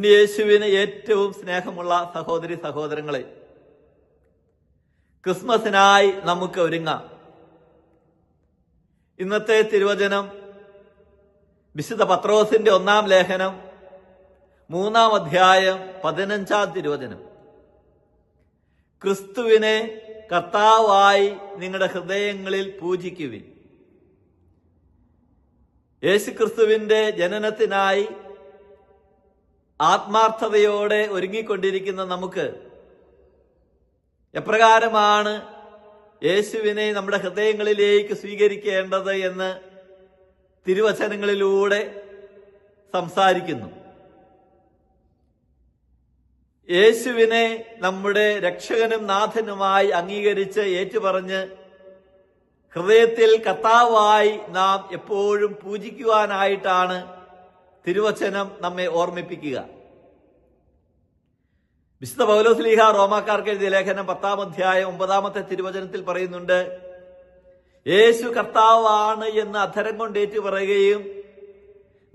ഉണ്ണിയേശുവിന് ഏറ്റവും സ്നേഹമുള്ള സഹോദരി സഹോദരങ്ങളെ ക്രിസ്മസിനായി നമുക്ക് ഒരുങ്ങാം. ഇന്നത്തെ തിരുവചനം വിശുദ്ധ പത്രോസിന്റെ ഒന്നാം ലേഖനം മൂന്നാം അധ്യായം പതിനഞ്ചാം തിരുവചനം. ക്രിസ്തുവിനെ കർത്താവായി നിങ്ങളുടെ ഹൃദയങ്ങളിൽ പൂജിക്കുവിൻ. യേശുക്രിസ്തുവിന്റെ ജനനത്തിനായി ആത്മാർത്ഥതയോടെ ഒരുങ്ങിക്കൊണ്ടിരിക്കുന്ന നമുക്ക് എപ്രകാരമാണ് യേശുവിനെ നമ്മുടെ ഹൃദയങ്ങളിലേക്ക് സ്വീകരിക്കേണ്ടത് എന്ന് തിരുവചനങ്ങളിലൂടെ സംസാരിക്കുന്നു. യേശുവിനെ നമ്മുടെ രക്ഷകനും നാഥനുമായി അംഗീകരിച്ച് ഏറ്റുപറഞ്ഞ് ഹൃദയത്തിൽ കർത്താവായി നാം എപ്പോഴും പൂജിക്കുവാനായിട്ടാണ് തിരുവചനം നമ്മെ ഓർമ്മിപ്പിക്കുക. വിശുദ്ധ പൗലോസ്ലീഹ റോമാക്കാർക്ക് എഴുതിയ ലേഖനം പത്താം അധ്യായം ഒമ്പതാമത്തെ തിരുവചനത്തിൽ പറയുന്നുണ്ട് യേശു കർത്താവാണ് എന്ന് അധരം കൊണ്ട് ഏറ്റു പറയുകയും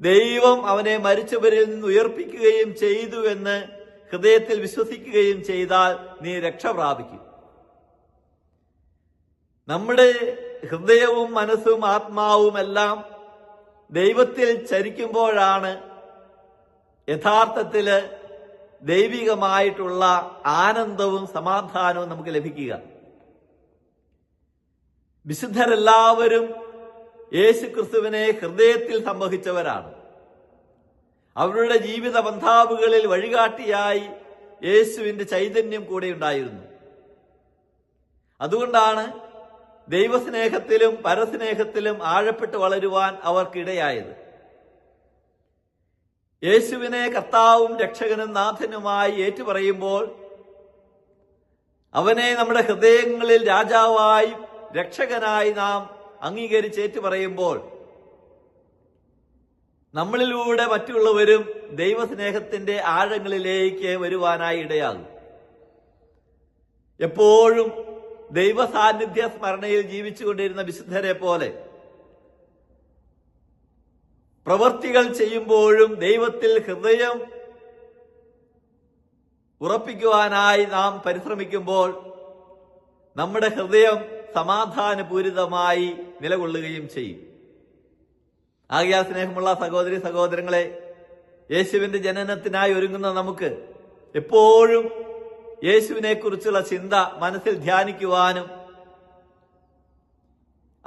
ദൈവം അവനെ മരിച്ചവരിൽ നിന്ന് ഉയർപ്പിക്കുകയും ചെയ്തു എന്ന് ഹൃദയത്തിൽ വിശ്വസിക്കുകയും ചെയ്താൽ നീ രക്ഷ പ്രാപിക്കും. നമ്മുടെ ഹൃദയവും മനസ്സും ആത്മാവും എല്ലാം ദൈവത്തിൽ ചരിക്കുമ്പോഴാണ് യഥാർത്ഥത്തിൽ ദൈവികമായിട്ടുള്ള ആനന്ദവും സമാധാനവും നമുക്ക് ലഭിക്കുക. വിശുദ്ധരെല്ലാവരും യേശു ക്രിസ്തുവിനെ ഹൃദയത്തിൽ സംവഹിച്ചവരാണ്. അവരുടെ ജീവിത ബന്ധാവുകളിൽ വഴികാട്ടിയായി യേശുവിന്റെ ചൈതന്യം കൂടെ ഉണ്ടായിരുന്നു. അതുകൊണ്ടാണ് ദൈവസ്നേഹത്തിലും പരസ്നേഹത്തിലും ആഴപ്പെട്ട് വളരുവാൻ അവർക്കിടയായത്. യേശുവിനെ കർത്താവും രക്ഷകനും നാഥനുമായി ഏറ്റുപറയുമ്പോൾ അവനെ നമ്മുടെ ഹൃദയങ്ങളിൽ രാജാവായി രക്ഷകനായി നാം അംഗീകരിച്ച് ഏറ്റുപറയുമ്പോൾ നമ്മളിലൂടെ മറ്റുള്ളവരും ദൈവസ്നേഹത്തിന്റെ ആഴങ്ങളിലേക്ക് വരുവാനായി ഇടയാകും. എപ്പോഴും ദൈവ സാന്നിധ്യ സ്മരണയിൽ ജീവിച്ചുകൊണ്ടിരുന്ന വിശുദ്ധരെ പോലെ പ്രവർത്തികൾ ചെയ്യുമ്പോഴും ദൈവത്തിൽ ഹൃദയം ഉറപ്പിക്കുവാനായി നാം പരിശ്രമിക്കുമ്പോൾ നമ്മുടെ ഹൃദയം സമാധാനപൂരിതമായി നിലകൊള്ളുകയും ചെയ്യും. ആകയാ സ്നേഹമുള്ള സഹോദരി സഹോദരങ്ങളെ യേശുവിന്റെ ജനനത്തിനായി ഒരുങ്ങുന്ന നമുക്ക് എപ്പോഴും യേശുവിനെ കുറിച്ചുള്ള ചിന്ത മനസ്സിൽ ധ്യാനിക്കുവാനും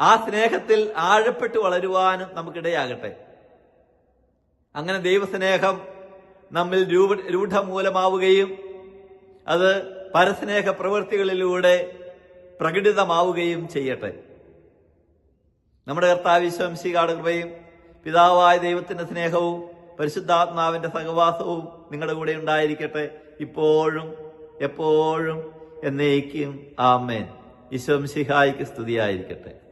ആ സ്നേഹത്തിൽ ആഴപ്പെട്ടു വളരുവാനും നമുക്കിടയാകട്ടെ. അങ്ങനെ ദൈവസ്നേഹം നമ്മിൽ രൂപ രൂഢമൂലമാവുകയും അത് പരസ്നേഹ പ്രവൃത്തികളിലൂടെ പ്രകടിതമാവുകയും ചെയ്യട്ടെ. നമ്മുടെ കർത്താവ് വിശ്വംശികാട് കൃപയും പിതാവായ ദൈവത്തിന്റെ സ്നേഹവും പരിശുദ്ധാത്മാവിന്റെ സഹവാസവും നിങ്ങളുടെ കൂടെ ഉണ്ടായിരിക്കട്ടെ ഇപ്പോഴും എപ്പോഴും എന്നേക്കും ആമേൻ. ഈശ്വംശിഹായിക്ക് സ്തുതിയായിരിക്കട്ടെ.